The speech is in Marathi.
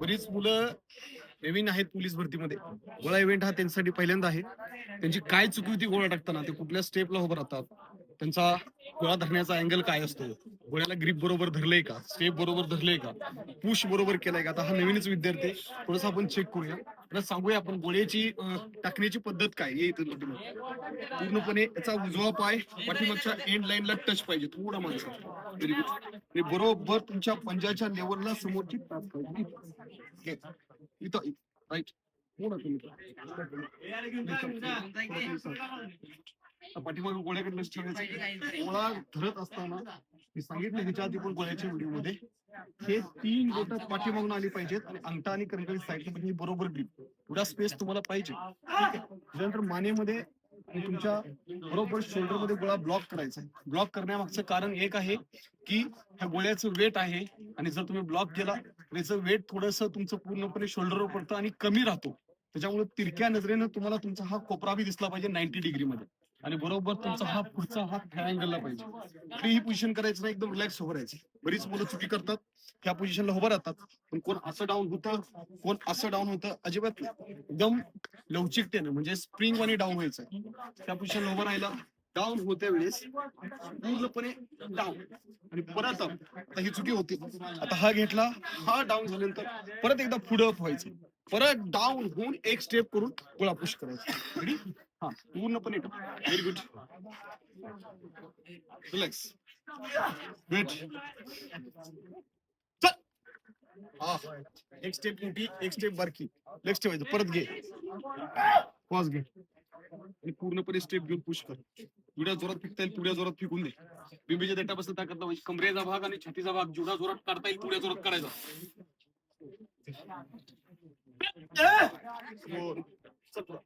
बरीच मुलं नवीन आहेत पोलीस भरतीमध्ये. गोळा इव्हेंट हा त्यांच्यासाठी पहिल्यांदा आहे. त्यांची काय चुकी होती गोळा टाकताना ते कुठल्या स्टेपला उभं राहतात त्यांचा गोळा धरण्याचा अँगल काय असतो? गोळ्याला ग्रीप बरोबर धरलंय का? स्टेप बरोबर धरलंय का? पुश बरोबर केलाय का? आता हा नवीनच विद्यार्थी थोडस आपण चेक करूया. आता सांगूया आपण गोळ्याची टाकण्याची पद्धत काय इथं पाठीमागे. पूर्णपणे याचा उजवा पाय पाठीमागच्या एंड लाईनला टच पाहिजे. थोडा माणसा बरोबर तुमच्या पंजाच्या लेवलला समोरची टाच पाहिजे. इथं. राईट पाठीमागे गोळ्याकडे लक्ष ठेवायचं गोळा धरत असताना मी सांगितलं ह्याच्या आधी पण गोळ्याच्या व्हिडिओमध्ये हे तीन बोट पाठीमागून आली पाहिजेत आणि अंगठा आणि करंगळी साईड म्हणजे बरोबर ग्रीप एवढा स्पेस तुम्हाला पाहिजे. त्यानंतर मानेमध्ये आणि तुमच्या बरोबर शोल्डरमध्ये गोळा ब्लॉक करायचा आहे. ब्लॉक करण्यामागचं कारण एक आहे की ह्या गोळ्याचं वेट आहे आणि जर तुम्ही ब्लॉक केला तर याचं वेट थोडस तुमचं पूर्णपणे शोल्डरवर पडतं आणि कमी राहतो त्याच्यामुळे तिरक्या नजरेनं तुम्हाला तुमचा हा कोपरा बी दिसला पाहिजे नाईन्टी डिग्री मध्ये. आणि बरोबर तुमचा हा पुढचा हात ट्रायंगलला पाहिजे. तरी ही पोझिशन करायचं नाही एकदम रिलॅक्स उभं राहायचं. बरीच मुलं चुकी करतात ह्या पोझिशनला उभं राहतात. पण कोण असं डाऊन होतं कोण असं डाऊन होतं अजिबात नाही. एकदम लवचिकतेनं म्हणजे स्प्रिंग वाणी डाऊन व्हायचं. त्या पोझिशनला उभं राहिलं डाऊन होत्या वेळेस पूर्णपणे डाऊन आणि परत आता ही चुकी होती. आता हा घेतला हा डाऊन झाल्यानंतर परत एकदा पुढं अप व्हायचं. परत डाऊन होऊन एक स्टेप करून गोळा पुश करायचा. रेडी हा पूर्णपणे व्हेरी गुड रिलॅक्स वेट एक स्टेप मोठी एक स्टेप बारकी. लेक्स ठेवायचं परत घे. पॉज घे. आणि पूर्णपणे स्टेप घेऊन पुश कर. जेवढ्या जोरात फेकता येईल तेवढ्या जोरात फेकून दे. बिंबीच्या काय ताकद म्हणजे कमरेचा भाग आणि छातीचा भाग. जेवढा जोरात काढता येईल तेवढ्या जोरात काढायचा. Good. चल पुढं.